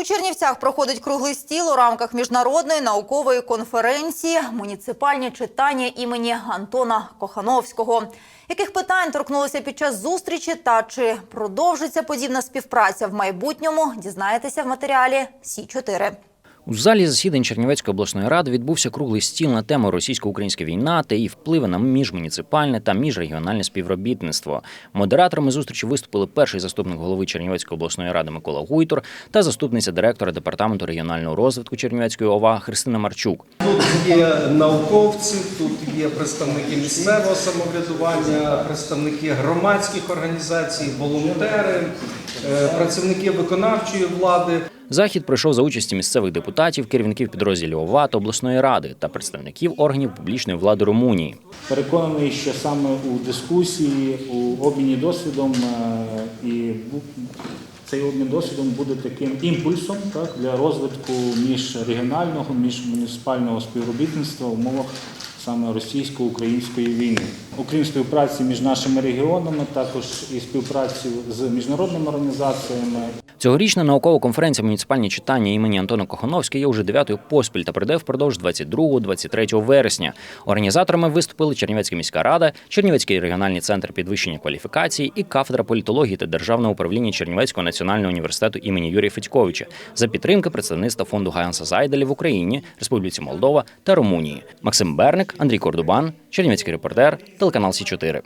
У Чернівцях проходить круглий стіл у рамках міжнародної наукової конференції Муніципальні читання імені Антона Кохановського. Яких питань торкнулося під час зустрічі та чи продовжиться подібна співпраця в майбутньому? Дізнаєтеся в матеріалі Сі 4 У залі засідань Чернівецької обласної ради відбувся круглий стіл на тему російсько-українська війна та її впливи на міжмуніципальне та міжрегіональне співробітництво. Модераторами зустрічі виступили перший заступник голови Чернівецької обласної ради Микола Гуйтор та заступниця директора департаменту регіонального розвитку Чернівецької ОВА Христина Марчук. Тут є науковці, тут є представники місцевого самоврядування, представники громадських організацій, волонтери, е, працівники виконавчої влади. Захід пройшов за участі місцевих депутатів, керівників підрозділів ОВА та обласної ради та представників органів публічної влади Румунії. Переконаний, що саме у дискусії, у обміні досвідом е, і цей обмін досвідом буде таким імпульсом так, для розвитку міжрегіонального, міжмуніципального співробітництва в умовах саме російсько-української війни. Окрім співпраці між нашими регіонами, також і співпраці з міжнародними організаціями Цьогорічна наукова конференція муніципальні читання імені Антона Кохановського є вже дев'ятою поспіль та прийде впродовж 22-23 вересня. Організаторами виступили Чернівецька міська рада, Чернівецький регіональний центр підвищення кваліфікації і кафедра політології та державного управління Чернівецького національного університету імені Юрія Федьковича за підтримки представництва фонду Ганса Зайделя в Україні, Республіці Молдова та Румунії. Максим Берник, Андрій Кордубан, Чернівецький репортер, телеканал Сі 4